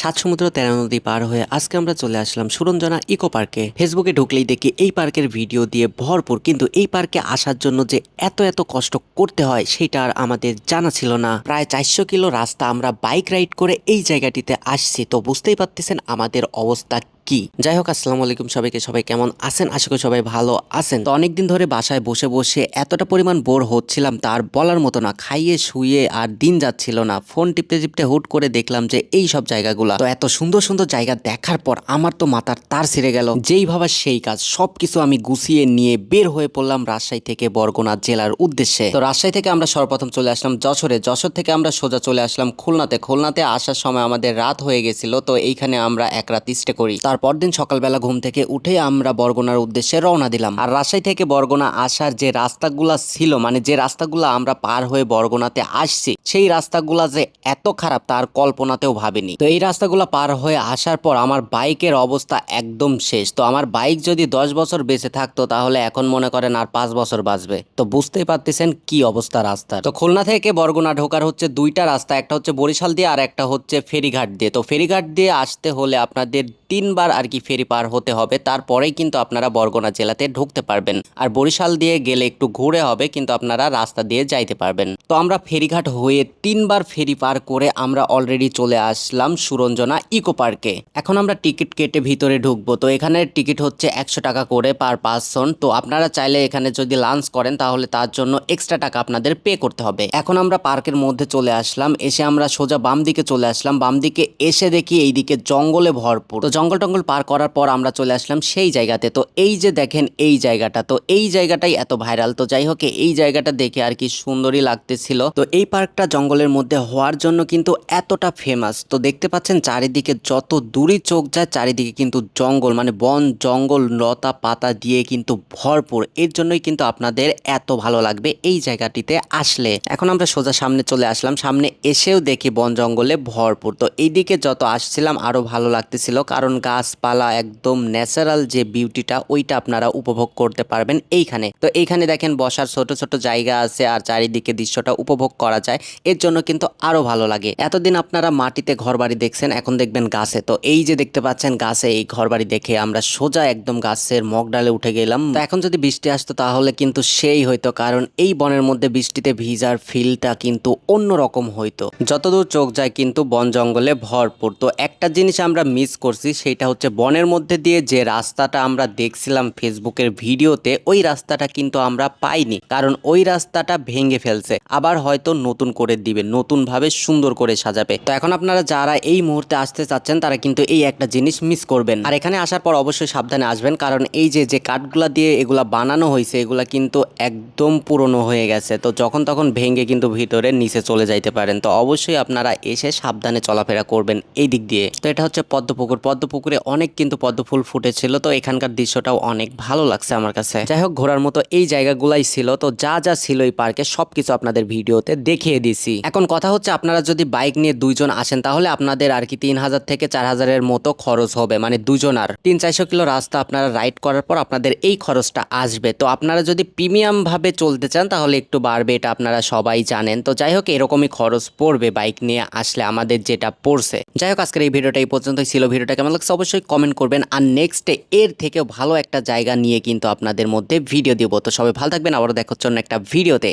সাত সমুদ্র তেরো নদী পার হয়ে আজকে আমরা চলে আসলাম সুরঞ্জনা ইকো পার্কে। ফেসবুকে ঢুকলেই দেখি এই পার্কের ভিডিও দিয়ে ভরপুর, কিন্তু এই পার্কে আসার জন্য যে এত এত কষ্ট করতে হয় সেটা আর আমাদের জানা ছিল না। প্রায় চারশো কিলো রাস্তা আমরা বাইক রাইড করে এই জায়গাটিতে আসছি, তো বুঝতেই পারতেছেন আমাদের অবস্থা কি? যাই হোক আসসালামু আলাইকুম সবাইকে। সবাই কেমন আছেন? আশা করি সবাই ভালো আছেন। তো অনেকদিন ধরে বাসায় বসে বসে এতটা পরিমাণ বোর হচ্ছিলাম, তার বলার মতো না। খাইয়ে, শুয়ে আর দিন যাচ্ছিল না। ফোন টিপতে টিপতে হুট করে দেখলাম যে এই সব জায়গাগুলো। তো এত সুন্দর সুন্দর জায়গা দেখার পর আমার তো মাথার তার ছিঁড়ে গেল। যেই ভাবা সেই কাজ। সবকিছু আমি গুছিয়ে নিয়ে বের হয়ে পড়লাম রাজশাহী থেকে বরগুনা জেলার উদ্দেশ্যে। তো রাজশাহী থেকে আমরা সর্বপ্রথম চলে আসলাম যশোরে। যশোর থেকে আমরা সোজা চলে আসলাম খুলনাতে। খুলনাতে আসার সময় আমাদের রাত হয়ে গেছিল, তো এইখানে আমরা এক রাত স্টে করি। তারপর দিন সকালবেলা ঘুম থেকে উঠে আমরা বরগুনার উদ্দেশ্যে রওনা দিলাম। আর রাজশাহী থেকে বরগুনা আসার যে রাস্তাগুলা ছিল মানে যে রাস্তাগুলা আমরা পার হয়ে বরগুনাতে আসছি, সেই রাস্তাগুলা যে এত খারাপ, তার কল্পনাতেও ভাবিনি। তো এই রাস্তাগুলা পার হয়ে আসার পর আমার বাইকের অবস্থা একদম শেষ। তো আমার বাইক যদি দশ বছর বেঁচে থাকতো, তাহলে এখন মনে করেন আর পাঁচ বছর বাঁচবে। তো বুঝতেই পারতেছেন কি অবস্থা রাস্তার। তো খুলনা থেকে বরগুনা ঢোকার হচ্ছে দুইটা রাস্তা, একটা হচ্ছে বরিশাল দিয়ে আর একটা হচ্ছে ফেরিঘাট দিয়ে। তো ফেরিঘাট দিয়ে আসতে হলে আপনাদের তিনবার আর কি ফেরি পার হতে হবে, তারপরেই কিন্তু আপনারা বরগুনা জেলাতে ঢুকতে পারবেন। আর বরিশাল দিয়ে গেলে একটু ঘুরে হবে, কিন্তু আপনারা রাস্তা দিয়ে যাইতে পারবেন। তো আমরা ফেরিঘাট হয়ে তিনবার ফেরি পার করে আমরা অলরেডি চলে আসলাম সুরঞ্জনা ইকো পার্কে। এখন আমরা টিকিট কেটে ভিতরে ঢুকবো। তো এখানে টিকিট হচ্ছে একশো টাকা করে পার পার্সন। তো আপনারা চাইলে এখানে যদি লাঞ্চ করেন, তাহলে তার জন্য এক্সট্রা টাকা আপনাদের পে করতে হবে। এখন আমরা পার্কের মধ্যে চলে আসলাম, এসে আমরা সোজা বাম দিকে চলে আসলাম। বাম দিকে এসে দেখি এইদিকে জঙ্গলে ভরপুর। জঙ্গল টঙ্গল পার করার পর আমরা চলে আসলাম সেই জায়গাতে। তো এই যে দেখেন এই জায়গাটা, তো এই জায়গাটাই এত ভাইরাল। তো যাই হোক, এই জায়গাটা দেখে আর কি সুন্দরই লাগতেছিল। তো এই পার্কটা জঙ্গলের মধ্যে হওয়ার জন্য কিন্তু এতটা ফেমাস তো দেখতে পাচ্ছেন চারিদিকে যত দূরই চোখ যায়, চারিদিকে কিন্তু জঙ্গল মানে বন, জঙ্গল, লতা পাতা দিয়ে কিন্তু ভরপুর। এর জন্যই কিন্তু আপনাদের এত ভালো লাগবে এই জায়গাটিতে আসলে। এখন আমরা সোজা সামনে চলে আসলাম। সামনে এসেও দেখি বন জঙ্গলে ভরপুর। তো এইদিকে যত আসছিলাম, আরও ভালো লাগতেছিল। কারণ গাছপালা, একদম ন্যাচারাল যে বিউটিটা, ওইটা আপনারা উপভোগ করতে পারবেন এইখানে। তো এইখানে দেখেন বসার ছোট ছোট জায়গা আছে আর চারিদিকে দৃশ্যটা উপভোগ করা যায়। এর জন্য কিন্তু আরও ভালো লাগে। এতদিন আপনারা মাটিতে ঘরবাড়ি দেখছেন, এখন দেখবেন গাছে। তো এই যে দেখতে পাচ্ছেন গাছে, এই ঘরবাড়ি দেখে আমরা সোজা একদম গাছের মগডালে উঠে গেলাম। এখন যদি বৃষ্টি আসতো তাহলে কিন্তু সেই হইতো, কারণ এই বনের মধ্যে বৃষ্টিতে ভিজার ফিলটা কিন্তু অন্যরকম হইতো। যতদূর চোখ যায় কিন্তু বন জঙ্গলে ভরপুর। তো একটা জিনিস আমরা মিস করছি সেটা হচ্ছে বনের মধ্যে দিয়ে যে রাস্তাটা আমরা দেখছিলাম ফেসবুকের ভিডিওতে, ওই রাস্তাটা কিন্তু আমরা পাইনি। কারণ ওই রাস্তাটা ভেঙে ফেলছে। আবার হয়তো নতুন করে দিবে নতুন ভাবে সুন্দর করে সাজাবে। তো এখন আপনারা যারা এই মুহূর্তে আসতে চাচ্ছেন, তারা কিন্তু এই একটা জিনিস মিস করবেন। আর এখানে আসার পর অবশ্যই সাবধানে আসবেন, কারণ এই যে যে কাঠগুলা দিয়ে এগুলা বানানো হয়েছে, এগুলা কিন্তু একদম পুরনো হয়ে গেছে। তো যখন তখন ভেঙে কিন্তু ভিতরে নিচে চলে যাইতে পারেন। তো অবশ্যই আপনারা এসে সাবধানে চলাফেরা করবেন এই দিক দিয়ে। তো এটা হচ্ছে পদ্মপুকুর পদ্মপুকুরে অনেক কিন্তু পদ্ম ফুল ফুটেছিল, তো এখানকার দৃশ্যটাও অনেক ভালো লাগছে আমার কাছে। যাই হোক ঘোরার মতো এই জায়গাগুলাই ছিল, তো যা যা ছিল এই পার্কে সবকিছু আপনাদের ভিডিওতে দেখিয়ে দিছি। এখন কথা হচ্ছে, আপনারা যদি বাইক নিয়ে দুইজন আসেন, তাহলে আপনাদের আর কি তিন হাজার থেকে চার হাজারের মতো খরচ হবে মানে দুজন আর তিন চারশো কিলো রাস্তা আপনারা রাইড করার পর আপনাদের এই খরচটা আসবে। তো আপনারা যদি প্রিমিয়াম ভাবে চলতে চান, তাহলে একটু বাড়বে, এটা আপনারা সবাই জানেন। তো যাই হোক, এরকমই খরচ পড়বে বাইক নিয়ে আসলে আমাদের যেটা পড়ছে। যাই হোক, আজকের এই ভিডিওটা এই পর্যন্তই ছিল। ভিডিওটা কেমন লাগছে অবশ্যই কমেন্ট করবেন। আর নেক্সটে এর থেকে ভালো একটা জায়গা নিয়ে কিন্তু আপনাদের মধ্যে ভিডিও দিব। তো সবাই ভালো থাকবেন। আবারও দেখার জন্য একটা ভিডিওতে